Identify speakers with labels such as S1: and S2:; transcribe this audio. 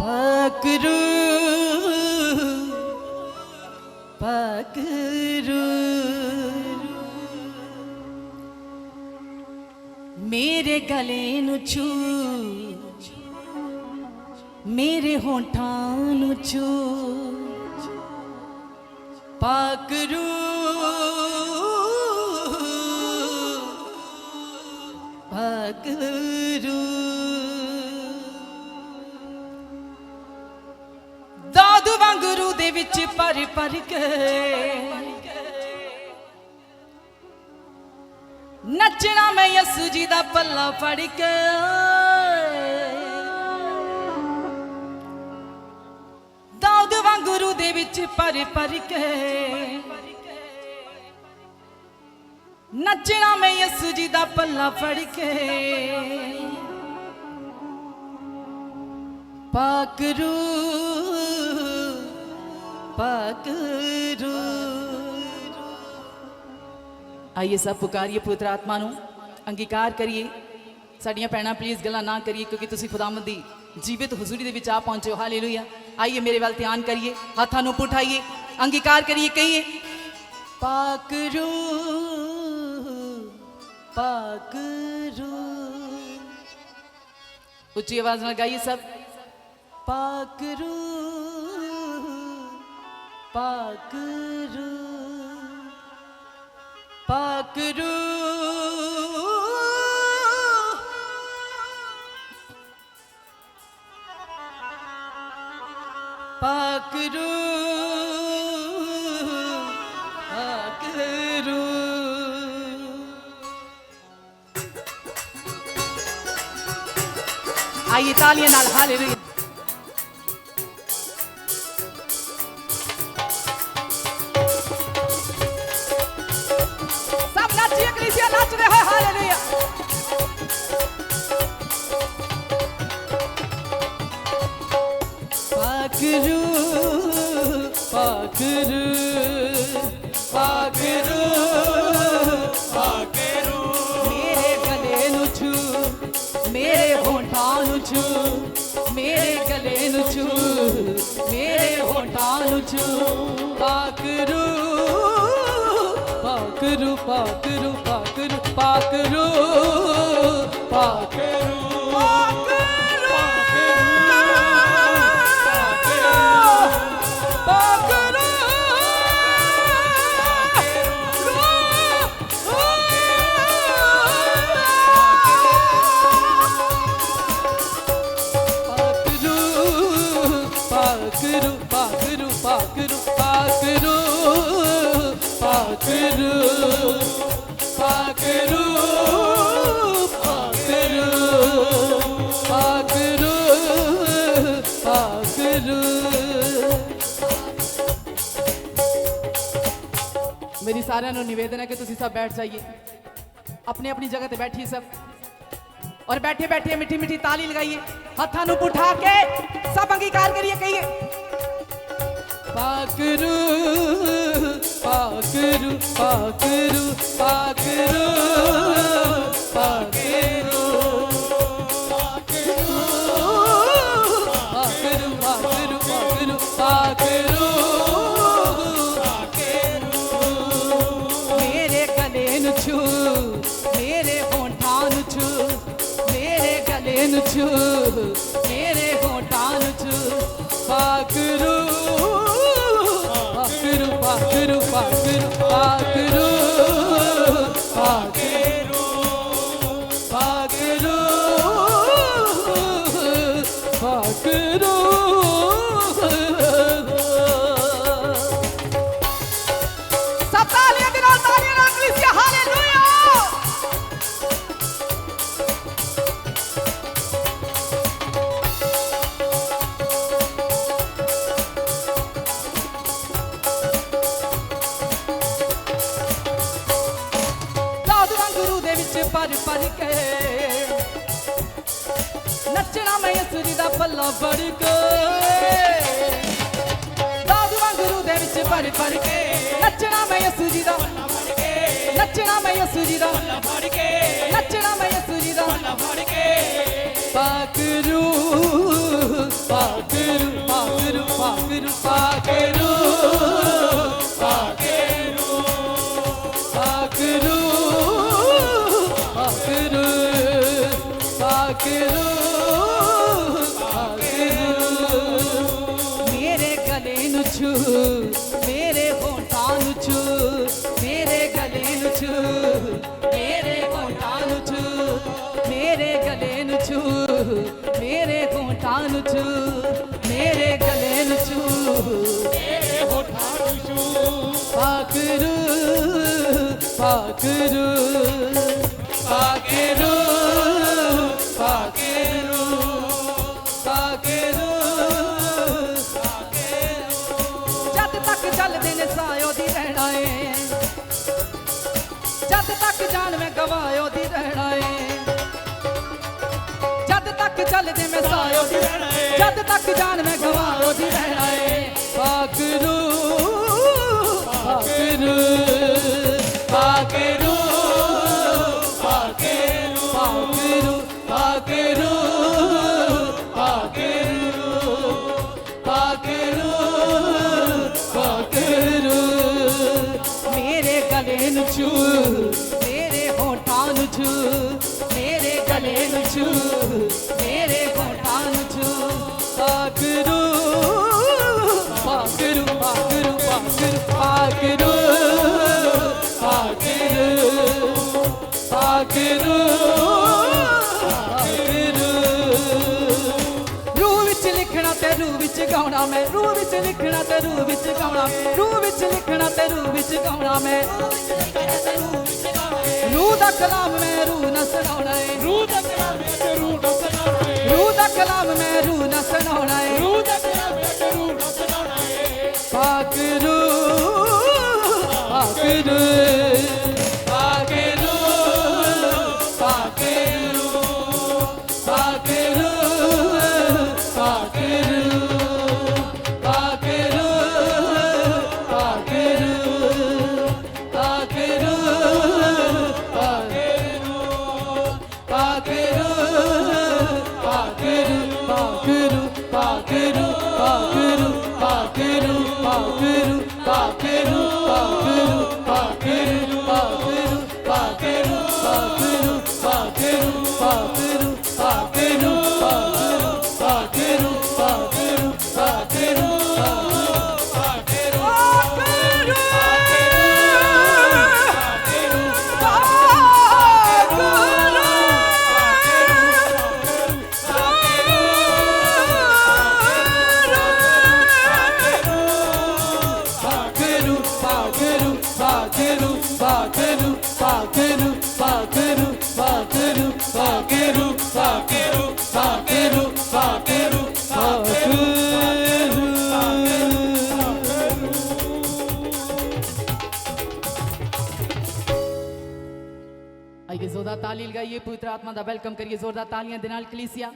S1: ਪਕਰੂ ਪਕਰੂ ਮੇਰੇ ਗਲੇ ਨੂੰ ਛੂ ਮੇਰੇ ਹੋਠਾਂ ਨੂੰ ਛੂ। ਪਕਰੂ ਪਕਰੂ ਦੇ ਵਿੱਚ ਪਰ ਪਰ ਕੇ। ਨੱਚਣਾ ਮੈਂ ਯਸੂ ਜੀ ਦਾ ਪੱਲਾ ਫੜ ਕੇ। ਦਾਊਦ ਵਾਂਗਰੂ ਦੇ ਵਿੱਚ ਪਰ ਪਰ ਕੇ। ਨੱਚਣਾ ਮੈਂ ਯਸੂ ਜੀ ਦਾ ਪੱਲਾ ਫੜ ਕੇ। ਪਾਕਰੂ ਪਾਕਰੂ ਆਈਏ ਸਭ ਪੁਕਾਰੀਏ ਪਵਿੱਤਰ ਆਤਮਾ ਨੂੰ ਅੰਗੀਕਾਰ ਕਰੀਏ ਸਾਡੀਆਂ ਭੈਣਾਂ ਪਲੀਜ਼ ਗੱਲਾਂ ਨਾ ਕਰੀਏ ਕਿਉਂਕਿ ਤੁਸੀਂ ਖੁਦਾਵੰਦ ਦੀ ਜੀਵਿਤ ਹਜ਼ੂਰੀ ਦੇ ਵਿੱਚ ਆ ਪਹੁੰਚੇ ਹੋ ਹਾਲੇਲੂਇਆ ਆਈਏ ਮੇਰੇ ਵੱਲ ਧਿਆਨ ਕਰੀਏ ਹੱਥਾਂ ਨੂੰ ਉਠਾਈਏ ਅੰਗੀਕਾਰ ਕਰੀਏ ਕਹੀਏ ਪਾਕਰੂ ਪਾਕਰੂ ਉੱਚੀ ਆਵਾਜ਼ ਨਾਲ ਗਾਈਏ ਸਭ ਪਾਕਰੂ ਪਾਕਰੂ ਪਾਕਰੂ ਪਾਕਰੂ। ਪਾਕਰੂ ਆਈ ਤਾਲੀਆਂ ਨਾਲ ਹਾਲੇਲੂਇਆ। లేకలేనుచు మీరే ఉంటానుచు ਸਾਰਿਆਂ ਨੂੰ ਨਿਵੇਦਨ ਹੈ ਕਿ ਤੁਸੀਂ ਸਭ ਬੈਠ ਜਾਈਏ। ਆਪਣੀ ਆਪਣੀ ਜਗ੍ਹਾ ਤੇ ਬੈਠੀਏ ਸਭ। ਔਰ ਬੈਠੇ ਬੈਠੇ ਮਿੱਠੀ ਮਿੱਠੀ ਤਾਲੀ ਲਗਾਈਏ। ਹੱਥਾਂ ਨੂੰ ਉਠਾ ਕੇ ਸਭ ਅੰਗੀਕਾਰ ਕਰੀਏ, ਕਹੀਏ। ਪਾਕਰੂ ਪਾਕਰੂ ਪਾਕਰੂ ਪਾਕਰੂ ਪਾਕਰੂ చూచు నేనే హోటాను చూ పాకురు పాకురు పాకురు పాకురు పాకురు పాకురు ਭਰ ਭਰ ਕੇ। ਨੱਚਣਾ ਮੈਂ ਅਸਰੀ ਦਾ ਪੱਲਾ ਫੜ ਕੇ। ਦਾਦ ਵਾਂਗਰੂ ਦੇ ਵਿੱਚ ਭਰ ਭਰ ਕੇ। ਨੱਚਣਾ ਮੈਂ ਅਸਰੀ ਦਾ ਪੱਲਾ ਫੜ ਕੇ। ਨੱਚਣਾ ਮੈਂ ਅਸਰੀ ਦਾ ਪੱਲਾ ਫੜ ਕੇ। ਨੱਚਣਾ ਮੈਂ ਅਸਰੀ ਦਾ ਪੱਲਾ ਫੜ ਕੇ। ਪਾਕਰੂ ਪਾਕਰੂ గలిను చూ మేరే హోటాను చూ మేరే
S2: గలిను చూ మేరే హోటాను
S1: చూ మేరే గలేను చూ మేరే హోటాను చూ మేరే గలేను చూ మేరే హోటాను చూ పాకరు పాకరు పాకరు ਮੈਂ ਸਾਇਓ ਦੀ
S2: ਰਹਿਣਾ ਏ।
S1: ਜਦ ਤੱਕ ਜਾਨ ਮੈਂ ਗਵਾਇਓ ਦੀ ਰਹਿਣਾ ਏ ਪਾਕਰੂ ਪਾਕਰੂ ਪਾਕਰੂ ਪਾਕਰੂ ਪਾਕਰੂ ਪਾਕਰੂ ਪਾਕਰੂ ਪਾਕਰੂ ਮੇਰੇ ਗਲੇ ਨੂੰ ਛੂ, ਮੇਰੇ ਹੋਠਾਂ ਨੂੰ ਛੂ, ਮੇਰੇ ਗਲੇ ਨੂੰ ਛੂ, ਮੇਰੇ ਹੋਠਾਂ ਗਾਉਣਾ ਮੈਂ, ਰੂਹ ਵਿੱਚ ਲਿਖਣਾ ਤੇ ਰੂਹ ਵਿੱਚ ਗਾਉਣਾ, ਰੂਹ ਵਿੱਚ ਲਿਖਣਾ ਤੇ ਰੂਹ ਵਿੱਚ ਗਾਉਣਾ ਮੈਂ। ਰੂਹ ਦਾ ਕਲਾਮ ਮੈਂ ਰੂਹ ਨਾ ਸੁਣਾਉਣਾ ਏ।
S2: ਰੂਹ ਦਾ ਕਲਾਮੇ ਤੇ ਰੂਹ ਦਾ ਸੁਣਾਉਣਾ ਏ
S1: ਰੂਹ ਦਾ ਕਲਾਮ ਮੈਂ ਰੂਹ ਨਾ ਸੁਣਾਉਣਾ ਏ
S2: ਰੂਹ ਦਾ ਕਲਾਮੇ ਰੂਹ
S1: ਪਾਕਰੂ ਪਾਕਰੂ ਪਾਕਰੂ ਪਾਕਰੂ ਪਾਕਰੂ ਪਾਕਰੂ ਪਾਕਰੂ ਪਾਕਰੂ ਪਾਕਰੂ ਪਾਕਰੂ ਪਾਕਰੂ ਪਾਕਰੂ ਪਾਕਰੂ ਪਾਕਰੂ ਆਈਏ ਪਵਿੱਤਰ ਆਤਮਾ ਦਾ ਵੈਲਕਮ ਕਰੀਏ ਜ਼ੋਰਦਾਰ ਤਾਲੀਆਂ ਦੇ ਨਾਲ ਕਲੀਸਿਆ